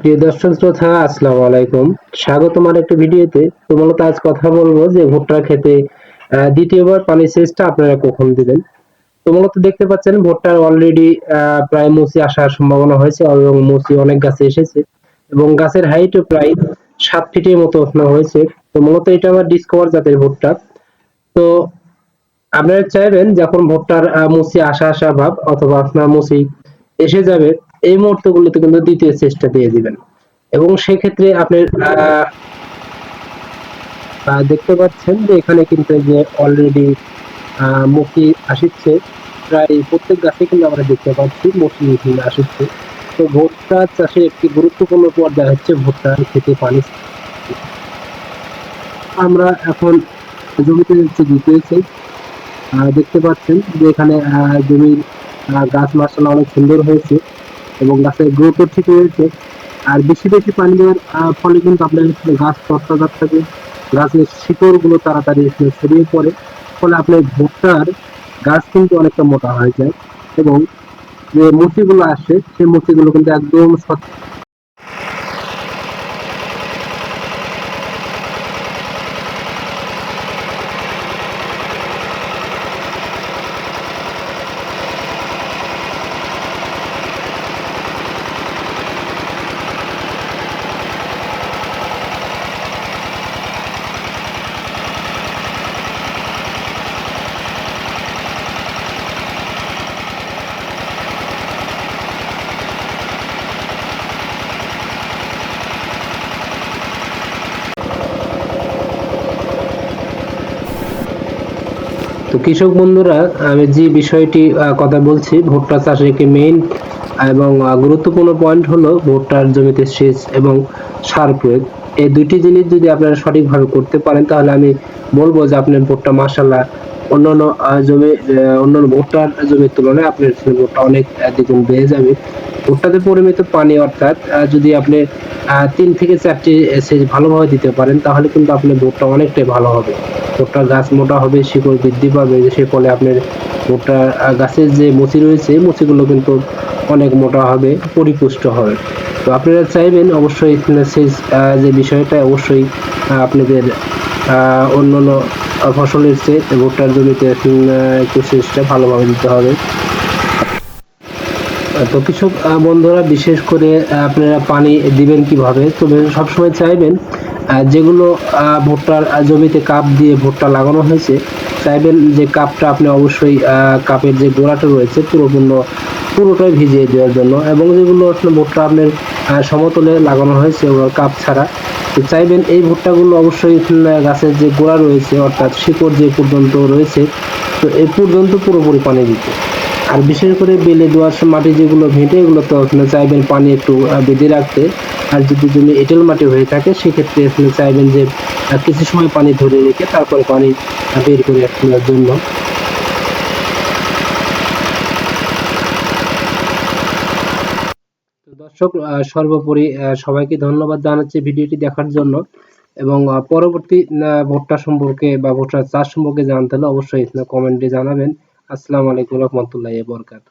প্রিয় দর্শক শ্রোতা, আসসালামু আলাইকুম। স্বাগত আমার একটা ভিডিওতে। তো মূলত আজ কথা বলব যে ভুট্টা খেতে দ্বিতীয়বার পানি সেচটা আপনারা কখন দিবেন? তো মূলত দেখতে পাচ্ছেন, ভুট্টার অলরেডি প্রায় মুসি আসার সম্ভাবনা হয়েছে এবং মুসি অনেক গাছে এসেছে এবং গাছের হাইটও প্রায় সাত ফিটের মতো উঠানো হয়েছে। তো মূলত এটা আমার ডিসকভার জাতের ভুট্টা। তো আপনারা চাইবেন যখন ভুট্টার মুসি আসা আসা ভাব অথবা আপনার মুসি এসে যাবে এই মুহূর্তগুলোতে কিন্তু দ্বিতীয় চেষ্টা দিয়ে দিবেন। এবং সেক্ষেত্রে আহ, দেখতে পাচ্ছেন যে এখানে কিন্তু যে অলরেডি মুখি আসিচ্ছে। প্রায় প্রত্যেক গাছে কিন্তু আমরা দেখতে পাচ্ছি মুখি আসিচ্ছে। তো ভুট্টা চাষে একটি গুরুত্বপূর্ণ পর্যায়ে হচ্ছে ভুট্টা খেতে পানি। আমরা এখন জমিতে হচ্ছে আহ, দেখতে পাচ্ছেন যে এখানে জমির গাছ মাসালা অনেক সুন্দর হয়েছে। এবং গাছের গ্রোথও ঠিক রয়েছে। আর বেশি বেশি পানি দেওয়ার ফলে কিন্তু আপনার গাছ তত্ত্বাঘাত থাকে। গাছের শিকড়গুলো তাড়াতাড়ি ছড়িয়ে পড়ে। ফলে আপনার ভুট্টার গাছ কিন্তু অনেকটা মোটা হয়ে যায়। এবং যে মুচিগুলো আসে, সেই মুচিগুলো কিন্তু একদম তো কৃষক বন্ধুরা, আমি যে বিষয়টি কথা বলছি ভুট্টা চাষের একটি মেইন এবং গুরুত্বপূর্ণ পয়েন্ট হলো ভুট্টার জমিতে সেচ এবং সার প্রয়োগ। এই দুইটি জিনিস যদি আপনারা সঠিকভাবে করতে পারেন, তাহলে আমি বলব যে আপনার ভুট্টা মাসাল্লাহ অন্যান্য জমি অন্যান্য ভুট্টার জমির তুলনায় আপনার ভুট্টা অনেক দ্বিগুণ বেড়ে যাবে। ভুট্টাতে পরিমিত পানি অর্থাৎ যদি আপনি তিন থেকে চারটি সেচ ভালোভাবে দিতে পারেন, তাহলে কিন্তু আপনার ভুট্টা অনেকটাই ভালো হবে। ভুট্টার গাছ মোটা হবে শিকড় বৃদ্ধি পাবে সে ফলে আপনার আহ, গাছের যে মুচি রয়েছে মুচিগুলো কিন্তু অনেক মোটা হবে পরিপুষ্ট হবে। তো আপনারা চাইবেন অবশ্যই সেচ যে বিষয়টা অবশ্যই আপনাদের অন্য আহ, ফসলের চেয়ে ভুট্টার জমিতে একটু সেচটা ভালোভাবে দিতে হবে। তো কৃষক বন্ধুরা বিশেষ করে আপনারা পানি দিবেন কীভাবে? তবে সবসময় চাইবেন যেগুলো ভুট্টার জমিতে কাপ দিয়ে ভুট্টা লাগানো হয়েছে চাইবেন যে কাপটা আপনি অবশ্যই কাপের যে গোড়াটা রয়েছে, পুরোপূর্ণ, পুরোটাই ভিজিয়ে দেওয়ার জন্য এবং যেগুলো আসলে ভুট্টা আপনার সমতলে লাগানো হয়েছে কাপ ছাড়া, তো চাইবেন এই ভুট্টাগুলো অবশ্যই গাছের যে গোড়া রয়েছে, অর্থাৎ শিকড় যে পর্যন্ত রয়েছে, তো এই পর্যন্ত পুরোপুরি পানি দিতে। আর বিশেষ করে বেলে দোয়াশ মাটি যেগুলো ভেটে, এগুলো তো চাইবেন পানি একটু বেঁধে রাখতে আর যদি জমি এঁটেল মাটি হয়ে থাকে, সেক্ষেত্রে আপনি চাইবেন যে কিছু সময় পানি ধরে রেখে তারপরে পানি বের করে রাখার জন্য। দর্শক সর্বোপরি সবাইকে ধন্যবাদ জানাচ্ছি ভিডিওটি দেখার জন্য। এবং পরবর্তী ভুট্টা সম্পর্কে বা ভুট্টার চাষ সম্পর্কে জানতে হলে অবশ্যই কমেন্টে জানাবেন। আসসালামু আলাইকুম রহমতুল্লাহ বরকাত